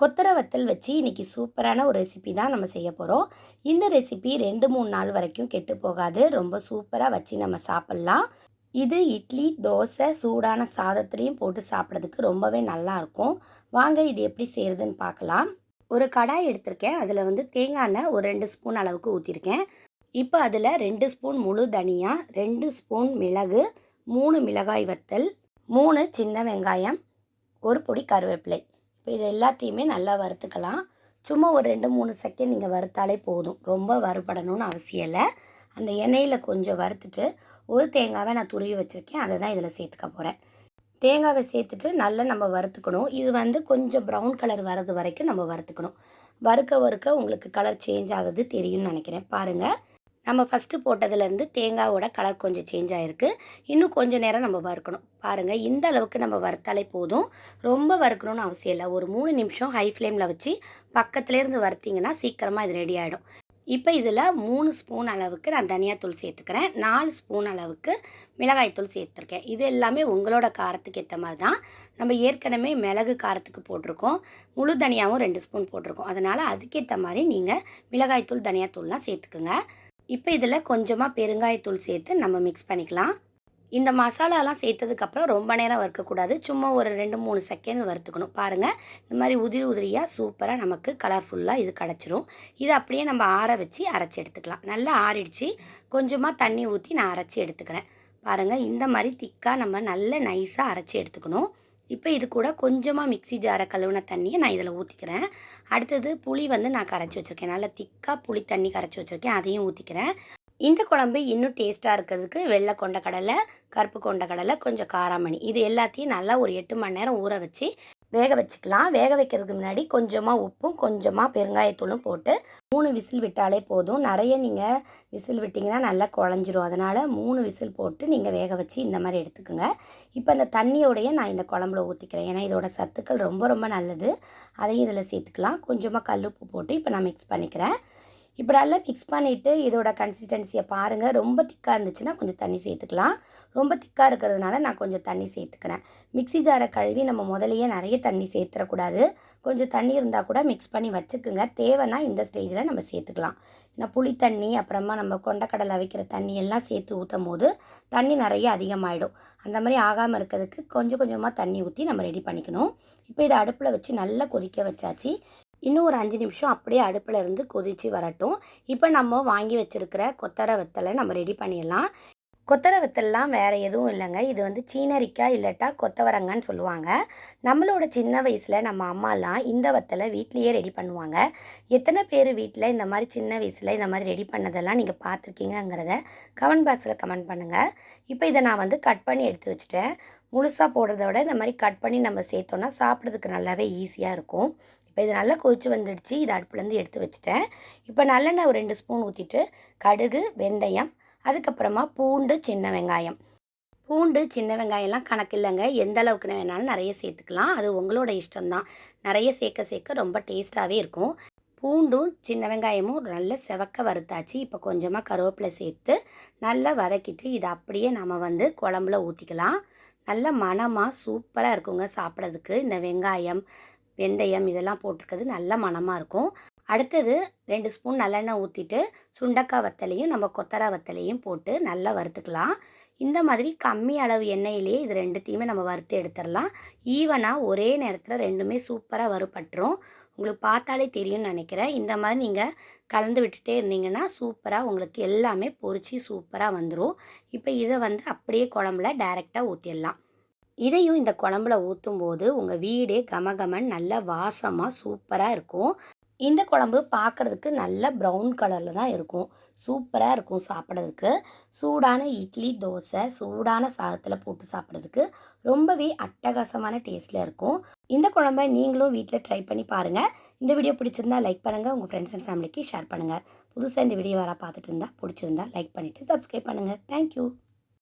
கொத்தரை வத்தல் வச்சு இன்றைக்கி சூப்பரான ஒரு ரெசிபி தான் நம்ம செய்ய போகிறோம் இந்த ரெசிபி ரெண்டு மூணு நாள் வரைக்கும் கெட்டு போகாது. ரொம்ப சூப்பராக வச்சு நம்ம சாப்பிட்லாம். இது இட்லி தோசை சூடான சாதத்துலேயும் போட்டு சாப்பிட்றதுக்கு ரொம்பவே நல்லாயிருக்கும் வாங்க இது எப்படி செய்கிறதுன்னு பார்க்கலாம். ஒரு கடாய் எடுத்திருக்கேன். அதில் வந்து தேங்காய் எண்ணெய் ஒரு ரெண்டு ஸ்பூன் அளவுக்கு ஊற்றிருக்கேன் இப்போ அதில் ரெண்டு ஸ்பூன் முழு தனியா ரெண்டு ஸ்பூன் மிளகு மூணு மிளகாய் வத்தல் மூணு சின்ன வெங்காயம் ஒரு பொடி கருவேப்பிலை. இப்போ இது எல்லாத்தையுமே நல்லா வறுத்துக்கலாம். சும்மா ஒரு ரெண்டு மூணு செகண்ட் நீங்கள் வறுத்தாலே போதும். ரொம்ப வறுபடணும்னு அவசியம் இல்லை. அந்த எண்ணெயில் கொஞ்சம் வறுத்துட்டு ஒரு தேங்காவை நான் துருவி வச்சுருக்கேன். அதை தான் இதில் சேர்த்துக்க போகிறேன் தேங்காவை சேர்த்துட்டு நல்லா நம்ம வறுத்துக்கணும். இது வந்து கொஞ்சம் ப்ரௌன் கலர் வர்றது வரைக்கும் நம்ம வறுத்துக்கணும். வறுக்க வறுக்க உங்களுக்கு கலர் சேஞ்ச் ஆகுது தெரியும்னு நினைக்கிறேன். பாருங்கள் நம்ம ஃபஸ்ட்டு போட்டதுலேருந்து தேங்காவோட கலர் கொஞ்சம் சேஞ்ச் ஆகிருக்கு இன்னும் கொஞ்சம் நேரம் நம்ம வறுக்கணும். பாருங்கள் இந்த அளவுக்கு நம்ம வறுத்தாலே போதும். ரொம்ப வறுக்கணும்னு அவசியம் இல்லை. ஒரு மூணு நிமிஷம் ஹை ஃப்ளேமில் வச்சு பக்கத்துலேருந்து வறுத்திங்கன்னா சீக்கிரமாக இது ரெடி ஆகிடும் இப்போ இதில் மூணு ஸ்பூன் அளவுக்கு நான் தனியாத்தூள் சேர்த்துக்கிறேன். நாலு ஸ்பூன் அளவுக்கு மிளகாய்த்தூள் சேர்த்துருக்கேன். இது எல்லாமே உங்களோட காரத்துக்கு ஏற்ற மாதிரி தான். நம்ம ஏற்கனவே மிளகு காரத்துக்கு போட்டிருக்கோம். முழு தனியாகவும் ரெண்டு ஸ்பூன் போட்டிருக்கோம். அதனால் அதுக்கேற்ற மாதிரி நீங்கள் மிளகாய்த்தூள் தனியாத்தூள்லாம் சேர்த்துக்குங்க. இப்போ இதில் கொஞ்சமாக பெருங்காயத்தூள் சேர்த்து நம்ம மிக்ஸ் பண்ணிக்கலாம். இந்த மசாலாலாம் சேர்த்ததுக்கப்புறம் ரொம்ப நேரம் வறுக்கக்கூடாது. சும்மா ஒரு ரெண்டு மூணு செகண்ட் வறுத்துக்கணும். பாருங்கள் இந்த மாதிரி உதிரி உதிரியாக சூப்பராக நமக்கு கலர்ஃபுல்லாக இது கிடச்சிரும். இது அப்படியே நம்ம ஆற வச்சு அரைச்சி எடுத்துக்கலாம். நல்லா ஆறிடுச்சு. கொஞ்சமாக தண்ணி ஊற்றி நான் அரைச்சி எடுத்துக்கிறேன். பாருங்கள் இந்த மாதிரி திக்காக நம்ம நல்ல நைஸாக அரைச்சி எடுத்துக்கணும். இப்போ இது கூட கொஞ்சமாக மிக்சி ஜாரை கழுவின தண்ணியை நான் இதில் ஊற்றிக்கிறேன் அடுத்தது புளி வந்து நான் கரைச்சி வச்சுருக்கேன். நல்லா திக்காக புளி தண்ணி கரைச்சி வச்சுருக்கேன். அதையும் ஊற்றிக்கிறேன் இந்த குழம்பு இன்னும் டேஸ்ட்டாக இருக்கிறதுக்கு வெள்ளை கொண்ட கடலை கருப்பு கொண்ட கடலை கொஞ்சம் காராமணி. இது எல்லாத்தையும் நல்லா ஒரு எட்டு மணி நேரம் ஊற வச்சு வேக வச்சுக்கலாம். வேக வைக்கிறதுக்கு முன்னாடி கொஞ்சமாக உப்பும் கொஞ்சமாக பெருங்காயத்தூளும் போட்டு மூணு விசில் விட்டாலே போதும். நிறைய நீங்கள் விசில் விட்டிங்கன்னா நல்லா குழஞ்சிரும். அதனால் மூணு விசில் போட்டு நீங்கள் வேக வச்சு இந்த மாதிரி எடுத்துக்கோங்க. இப்போ அந்த தண்ணியோடைய நான் இந்த குழம்புல ஊற்றிக்கிறேன் ஏன்னா இதோட சத்துக்கள் ரொம்ப ரொம்ப நல்லது. அதையும் இதில் சேர்த்துக்கலாம். கொஞ்சமாக கல் உப்பு போட்டு இப்போ நான் மிக்ஸ் பண்ணிக்கிறேன். இப்படெல்லாம் மிக்ஸ் பண்ணிவிட்டு இதோட கன்சிஸ்டன்சியை பாருங்கள் ரொம்ப திக்காக இருந்துச்சுன்னா கொஞ்சம் தண்ணி சேர்த்துக்கலாம். ரொம்ப திக்காக இருக்கிறதுனால நான் கொஞ்சம் தண்ணி சேர்த்துக்கிறேன். மிக்சி ஜாரை கழுவி நம்ம முதலையே நிறைய தண்ணி சேர்த்துடக்கூடாது கொஞ்சம் தண்ணி இருந்தால் கூட மிக்ஸ் பண்ணி வச்சுக்குங்க. தேவைன்னா இந்த ஸ்டேஜில் நம்ம சேர்த்துக்கலாம். இந்த புளி தண்ணி அப்புறமா நம்ம கொண்டக்கடலை வைக்கிற தண்ணி எல்லாம் சேர்த்து ஊற்றும் போது தண்ணி நிறைய அதிகமாகிடும் அந்த மாதிரி ஆகாமல் இருக்கிறதுக்கு கொஞ்சம் கொஞ்சமாக தண்ணி ஊற்றி நம்ம ரெடி பண்ணிக்கணும். இப்போ இதை அடுப்பில் வச்சு நல்லா கொதிக்க வச்சாச்சு. இன்னும் ஒரு அஞ்சு நிமிஷம் அப்படியே அடுப்பில் இருந்து கொதித்து வரட்டும். இப்போ நம்ம வாங்கி வச்சுருக்கிற கொத்தரை வத்தலை நம்ம ரெடி பண்ணிடலாம். கொத்தரை வத்தல்லாம் வேறு எதுவும் இல்லைங்க. இது வந்து சீனரிக்காய் இல்லாட்டா கொத்தவரங்கன்னு சொல்லுவாங்க. நம்மளோட சின்ன வயசில் நம்ம அம்மாலாம் இந்த வத்தலை வீட்லேயே ரெடி பண்ணுவாங்க. எத்தனை பேர் வீட்டில் இந்த மாதிரி சின்ன வயசில் இந்த மாதிரி ரெடி பண்ணதெல்லாம் நீங்கள் பார்த்துருக்கீங்கங்கிறத கமெண்ட் பாக்ஸில் கமெண்ட் பண்ணுங்கள் இப்போ இதை நான் வந்து கட் பண்ணி எடுத்து வச்சுட்டேன். முழுசாக போடுறத விட இந்த மாதிரி கட் பண்ணி நம்ம சேர்த்தோன்னா சாப்பிட்றதுக்கு நல்லாவே ஈஸியாக இருக்கும். இப்போ இது நல்லா கொதிச்சு வந்துடுச்சு. இது அடுப்புலேருந்து எடுத்து வச்சுட்டேன். இப்போ நல்லெண்ணெய் ஒரு ரெண்டு ஸ்பூன் ஊற்றிட்டு கடுகு வெந்தயம் அதுக்கப்புறமா பூண்டு சின்ன வெங்காயம். பூண்டு சின்ன வெங்காயம்லாம் கணக்கு இல்லைங்க. எந்த அளவுக்கு வேணாலும் நிறைய சேர்த்துக்கலாம். அது உங்களோட இஷ்டம்தான். நிறைய சேர்க்க சேர்க்க ரொம்ப டேஸ்ட்டாகவே இருக்கும். பூண்டும் சின்ன வெங்காயமும் நல்ல செவக்க வறுத்தாச்சு. இப்போ கொஞ்சமாக கருவேப்பிலை சேர்த்து நல்லா வதக்கிட்டு இதை அப்படியே நம்ம வந்து குழம்புல ஊற்றிக்கலாம் நல்ல மணமாக சூப்பராக இருக்குங்க சாப்பிட்றதுக்கு. இந்த வெங்காயம் வெந்தயம் இதெல்லாம் போட்டிருக்கிறது நல்ல மணமாக இருக்கும். அடுத்தது ரெண்டு ஸ்பூன் நல்லெண்ணெய் ஊற்றிட்டு சுண்டக்காய் வத்தலையும் நம்ம கொத்தரா வத்தலையும் போட்டு நல்லா வறுத்துக்கலாம். இந்த மாதிரி கம்மி அளவு எண்ணெயிலேயே இது ரெண்டுத்தையுமே நம்ம வறுத்து எடுத்துடலாம். ஈவனாக ஒரே நேரத்தில் ரெண்டுமே சூப்பராக வறுபட்டுரும். உங்களுக்கு பார்த்தாலே தெரியும்னு நினைக்கிறேன். இந்த மாதிரி நீங்கள் கலந்து விட்டுட்டே இருந்தீங்கன்னா சூப்பராக உங்களுக்கு எல்லாமே பொறிச்சு சூப்பராக வந்துடும் இப்போ இதை வந்து அப்படியே குழம்புல டைரெக்டாக ஊற்றிடலாம் இதையும் இந்த குழம்புல ஊற்றும் போது உங்கள் வீடே கமகமன் நல்ல வாசமாக சூப்பராக இருக்கும். இந்த குழம்பு பார்க்குறதுக்கு நல்ல ப்ரௌன் கலரில் தான் இருக்கும். சூப்பராக இருக்கும் சாப்பிட்றதுக்கு. சூடான இட்லி தோசை சூடான சாதத்தில் போட்டு சாப்பிட்றதுக்கு ரொம்பவே அட்டகாசமான டேஸ்ட்டில் இருக்கும். இந்த குழம்பை நீங்களும் வீட்டில் ட்ரை பண்ணி பாருங்கள் இந்த வீடியோ பிடிச்சிருந்தா லைக் பண்ணுங்கள் உங்கள் ஃப்ரெண்ட்ஸ் அண்ட் ஃபேமிலிக்கு ஷேர் பண்ணுங்கள் புதுசாக இந்த வீடியோ வர பார்த்துட்டு இருந்தால் பிடிச்சிருந்தா லைக் பண்ணிவிட்டு சப்ஸ்கிரைப் பண்ணுங்கள் தேங்க்யூ